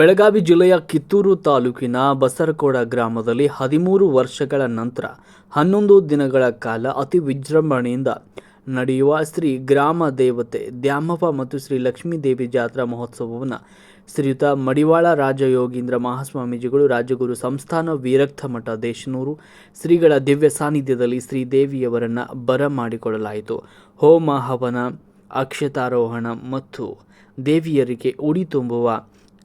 ಬೆಳಗಾವಿ ಜಿಲ್ಲೆಯ ಕಿತ್ತೂರು ತಾಲೂಕಿನ ಬಸರಕೋಡ ಗ್ರಾಮದಲ್ಲಿ ಹದಿಮೂರು ವರ್ಷಗಳ ನಂತರ ಹನ್ನೊಂದು ದಿನಗಳ ಕಾಲ ಅತಿ ವಿಜೃಂಭಣೆಯಿಂದ ನಡೆಯುವ ಶ್ರೀ ಗ್ರಾಮ ದೇವತೆ ದ್ಯಾಮವ್ವ ಮತ್ತು ಶ್ರೀ ಲಕ್ಷ್ಮೀದೇವಿ ಜಾತ್ರಾ ಮಹೋತ್ಸವವನ್ನು ಶ್ರೀಯುತ ಮಡಿವಾಳ ರಾಜಯೋಗೀಂದ್ರ ಮಹಾಸ್ವಾಮೀಜಿಗಳು ರಾಜಗುರು ಸಂಸ್ಥಾನ ವೀರಕ್ತ ಮಠ ದೇಶನೂರು ಶ್ರೀಗಳ ದಿವ್ಯ ಸಾನ್ನಿಧ್ಯದಲ್ಲಿ ಶ್ರೀದೇವಿಯವರನ್ನು ಬರಮಾಡಿಕೊಳ್ಳಲಾಯಿತು ಹೋಮ ಹವನ, ಅಕ್ಷತಾರೋಹಣ ಮತ್ತು ದೇವಿಯರಿಗೆ ಉಡಿ ತುಂಬುವ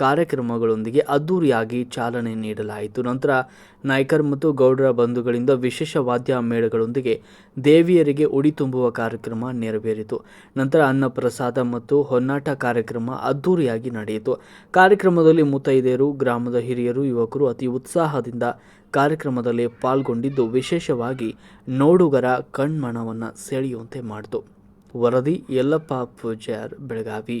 ಕಾರ್ಯಕ್ರಮಗಳೊಂದಿಗೆ ಅದ್ದೂರಿಯಾಗಿ ಚಾಲನೆ ನೀಡಲಾಯಿತು. ನಂತರ ನಾಯ್ಕರ್ ಮತ್ತು ಗೌಡರ ಬಂಧುಗಳಿಂದ ವಿಶೇಷ ವಾದ್ಯ ಮೇಳಗಳೊಂದಿಗೆ ದೇವಿಯರಿಗೆ ಉಡಿ ತುಂಬುವ ಕಾರ್ಯಕ್ರಮ ನೆರವೇರಿತು. ನಂತರ ಅನ್ನಪ್ರಸಾದ ಮತ್ತು ಹೊನ್ನಾಟ ಕಾರ್ಯಕ್ರಮ ಅದ್ದೂರಿಯಾಗಿ ನಡೆಯಿತು. ಕಾರ್ಯಕ್ರಮದಲ್ಲಿ ಮುತ್ತೈದೆಯರು ಗ್ರಾಮದ ಹಿರಿಯರು, ಯುವಕರು ಅತಿ ಉತ್ಸಾಹದಿಂದ ಕಾರ್ಯಕ್ರಮದಲ್ಲಿ ಪಾಲ್ಗೊಂಡಿದ್ದು ವಿಶೇಷವಾಗಿ ನೋಡುಗರ ಕಣ್ಮನವನ್ನು ಸೆಳೆಯುವಂತೆ ಮಾಡಿತು. ವರದಿ, ಯಲ್ಲಪ್ಪ ಪೂಜಾರ್, ಬೆಳಗಾವಿ.